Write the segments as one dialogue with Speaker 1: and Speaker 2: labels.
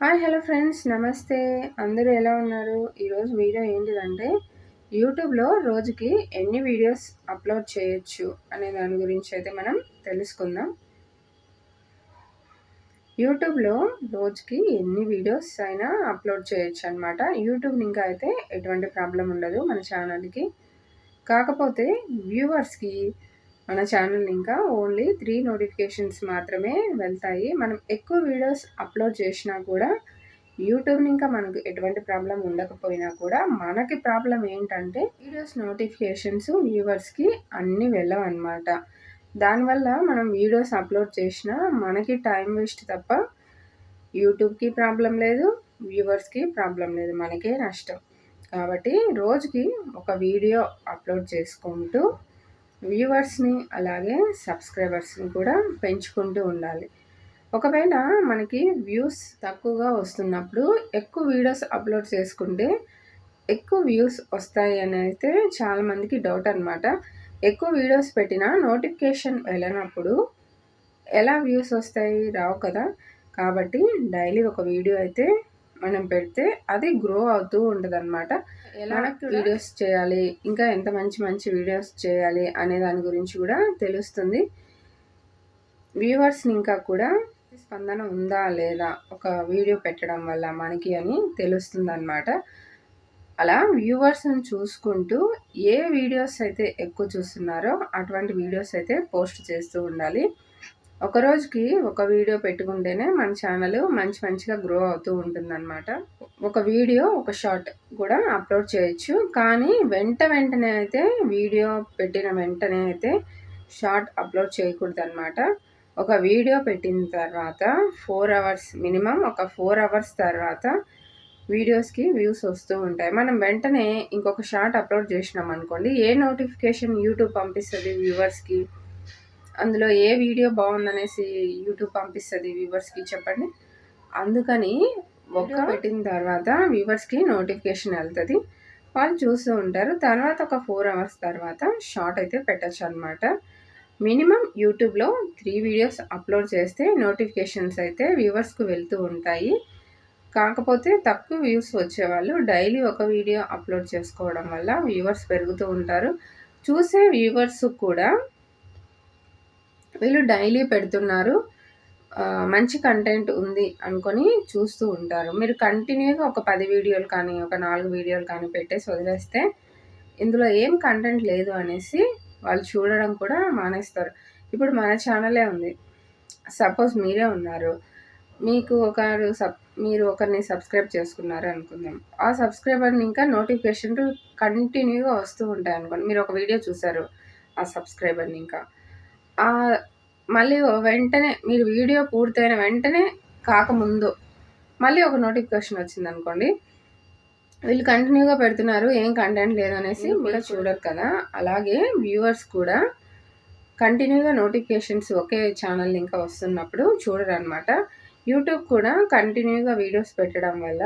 Speaker 1: Hi hello friends నమస్తే అందరూ ఎలా ఉన్నారు? ఈరోజు వీడియో ఏంటిదంటే యూట్యూబ్లో రోజుకి ఎన్ని వీడియోస్ అప్లోడ్ చేయొచ్చు అనే దాని గురించి అయితే మనం తెలుసుకుందాం. యూట్యూబ్లో రోజుకి ఎన్ని వీడియోస్ అయినా అప్లోడ్ చేయొచ్చు అనమాట యూట్యూబ్ ఇంకా అయితే ఎటువంటి ప్రాబ్లం ఉండదు మన ఛానల్కి కాకపోతే వ్యూవర్స్కి మన ఛానల్ ఇంకా ఓన్లీ త్రీ నోటిఫికేషన్స్ మాత్రమే వెళ్తాయి. మనం ఎక్కువ వీడియోస్ అప్లోడ్ చేసినా కూడా యూట్యూబ్ ఇంకా మనకు ఎటువంటి ప్రాబ్లం ఉండకపోయినా కూడా మనకి ప్రాబ్లం ఏంటంటే వీడియోస్ నోటిఫికేషన్స్ వ్యూవర్స్కి అన్నీ వెళ్ళవన్నమాట. దానివల్ల మనం వీడియోస్ అప్లోడ్ చేసినా మనకి టైం వేస్ట్ తప్ప యూట్యూబ్కి ప్రాబ్లం లేదు వ్యూవర్స్కి ప్రాబ్లం లేదు మనకే నష్టం. కాబట్టి రోజుకి ఒక వీడియో అప్లోడ్ చేసుకుంటూ వ్యూవర్స్ని అలాగే సబ్స్క్రైబర్స్ని కూడా పెంచుకుంటూ ఉండాలి. ఒకవేళ మనకి వ్యూస్ తక్కువగా వస్తున్నప్పుడు ఎక్కువ వీడియోస్ అప్లోడ్ చేసుకుంటే ఎక్కువ వ్యూస్ వస్తాయి అని అయితే చాలామందికి డౌట్ అనమాట ఎక్కువ వీడియోస్ పెట్టినా నోటిఫికేషన్ వెళ్ళినప్పుడు ఎలా వ్యూస్ వస్తాయి? రావు కదా. కాబట్టి డైలీ ఒక వీడియో అయితే మనం పెడితే అది గ్రో అవుతూ ఉంటుంది అనమాట ఎలా వీడియోస్ చేయాలి ఇంకా ఎంత మంచి మంచి వీడియోస్ చేయాలి అనే దాని గురించి కూడా తెలుస్తుంది. వ్యూవర్స్ని ఇంకా కూడా స్పందన ఉందా లేదా ఒక వీడియో పెట్టడం వల్ల మనకి అని తెలుస్తుంది అనమాట అలా వ్యూవర్స్ని చూసుకుంటూ ఏ వీడియోస్ అయితే ఎక్కువ చూస్తున్నారో అటువంటి వీడియోస్ అయితే పోస్ట్ చేస్తూ ఉండాలి. ఒక రోజుకి ఒక వీడియో పెట్టుకుంటేనే మన ఛానల్ మంచి మంచిగా గ్రో అవుతూ ఉంటుందన్నమాట. ఒక వీడియో ఒక షార్ట్ కూడా అప్లోడ్ చేయొచ్చు. కానీ వెంట వెంటనే అయితే వీడియో పెట్టిన వెంటనే అయితే షార్ట్ అప్లోడ్ చేయకూడదు అనమాట ఒక వీడియో పెట్టిన తర్వాత ఫోర్ అవర్స్ మినిమం ఒక ఫోర్ అవర్స్ తర్వాత వీడియోస్కి వ్యూస్ వస్తూ ఉంటాయి. మనం వెంటనే ఇంకొక షార్ట్ అప్లోడ్ చేసినాం అనుకోండి ఏ నోటిఫికేషన్ యూట్యూబ్ పంపిస్తుంది వ్యూవర్స్కి అందులో ఏ వీడియో బాగుందనేసి యూట్యూబ్ పంపిస్తుంది వ్యూవర్స్కి చెప్పండి. అందుకని ఒక పెట్టిన తర్వాత వ్యూవర్స్కి నోటిఫికేషన్ వెళ్తుంది. వాళ్ళు చూస్తూ ఉంటారు. తర్వాత ఒక ఫోర్ అవర్స్ తర్వాత షార్ట్ అయితే పెట్టచ్చు అనమాట మినిమం యూట్యూబ్లో త్రీ వీడియోస్ అప్లోడ్ చేస్తే నోటిఫికేషన్స్ అయితే వ్యూవర్స్కి వెళ్తూ ఉంటాయి. కాకపోతే తక్కువ వ్యూస్ వచ్చేవాళ్ళు డైలీ ఒక వీడియో అప్లోడ్ చేసుకోవడం వల్ల వ్యూవర్స్ పెరుగుతూ ఉంటారు. చూసే వ్యూవర్స్ కూడా వీళ్ళు డైలీ పెడుతున్నారు. మంచి కంటెంట్ ఉంది అనుకొని చూస్తూ ఉంటారు. మీరు కంటిన్యూగా ఒక పది వీడియోలు కానీ ఒక నాలుగు వీడియోలు కానీ పెట్టేసి వదిలేస్తే ఇందులో ఏం కంటెంట్ లేదు అనేసి వాళ్ళు చూడడం కూడా మానేస్తారు. ఇప్పుడు మన ఛానలే ఉంది. సపోజ్ మీరే ఉన్నారు. మీకు ఒకరు సబ్ మీరు ఒకరిని సబ్స్క్రైబ్ చేసుకున్నారు అనుకుందాం. ఆ సబ్స్క్రైబర్ని ఇంకా నోటిఫికేషన్ కంటిన్యూగా వస్తూ ఉంటాయి అనుకోండి. మీరు ఒక వీడియో చూసారు ఆ సబ్స్క్రైబర్ని ఇంకా. మళ్ళీ వెంటనే మీరు వీడియో పూర్తయిన వెంటనే కాకముందు మళ్ళీ ఒక నోటిఫికేషన్ వచ్చింది అనుకోండి వీళ్ళు కంటిన్యూగా పెడుతున్నారు ఏం కంటెంట్ లేదనేసి కూడా చూడరు కదా. అలాగే వ్యూవర్స్ కూడా కంటిన్యూగా నోటిఫికేషన్స్ ఒకే ఛానల్ ఇంకా వస్తున్నప్పుడు చూడరు అనమాట యూట్యూబ్ కూడా కంటిన్యూగా వీడియోస్ పెట్టడం వల్ల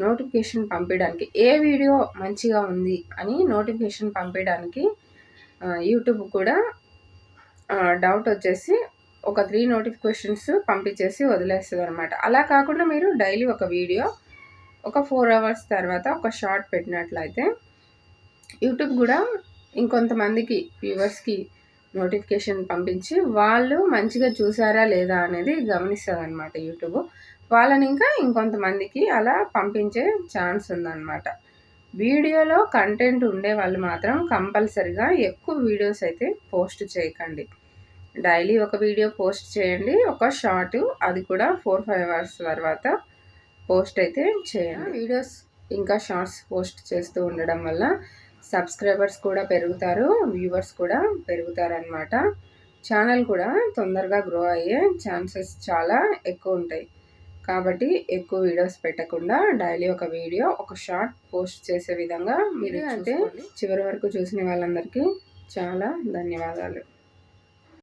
Speaker 1: నోటిఫికేషన్ పంపించడానికి ఏ వీడియో మంచిగా ఉంది అని నోటిఫికేషన్ పంపించడానికి యూట్యూబ్ కూడా డౌట్ వచ్చేసి ఒక త్రీ నోటిఫికేషన్స్ పంపించేసి వదిలేస్తుంది అనమాట అలా కాకుండా మీరు డైలీ ఒక వీడియో ఒక ఫోర్ అవర్స్ తర్వాత ఒక షార్ట్ పెట్టినట్లయితే యూట్యూబ్ కూడా ఇంకొంతమందికి వ్యూవర్స్కి నోటిఫికేషన్ పంపించి వాళ్ళు మంచిగా చూసారా లేదా అనేది గమనిస్తుంది అనమాట యూట్యూబ్ వాళ్ళని ఇంకా ఇంకొంతమందికి అలా పంపించే ఛాన్స్ ఉందన్నమాట. వీడియోలో కంటెంట్ ఉండే వాళ్ళు మాత్రం కంపల్సరిగా ఎక్కువ వీడియోస్ అయితే పోస్ట్ చేయకండి. డైలీ ఒక వీడియో పోస్ట్ చేయండి. ఒక షార్ట్ అది కూడా ఫోర్ ఫైవ్ అవర్స్ తర్వాత పోస్ట్ అయితే చేయండి. వీడియోస్ ఇంకా షార్ట్స్ పోస్ట్ చేస్తూ ఉండడం వల్ల సబ్స్క్రైబర్స్ కూడా పెరుగుతారు వ్యూవర్స్ కూడా పెరుగుతారనమాట ఛానల్ కూడా తొందరగా గ్రో అయ్యే ఛాన్సెస్ చాలా ఎక్కువ ఉంటాయి. కాబట్టి ఎక్కువ వీడియోస్ పెట్టకుండా డైలీ ఒక వీడియో ఒక షార్ట్ పోస్ట్ చేసే విధంగా మీరు అంటే చివరి వరకు చూసిన వాళ్ళందరికీ చాలా ధన్యవాదాలు.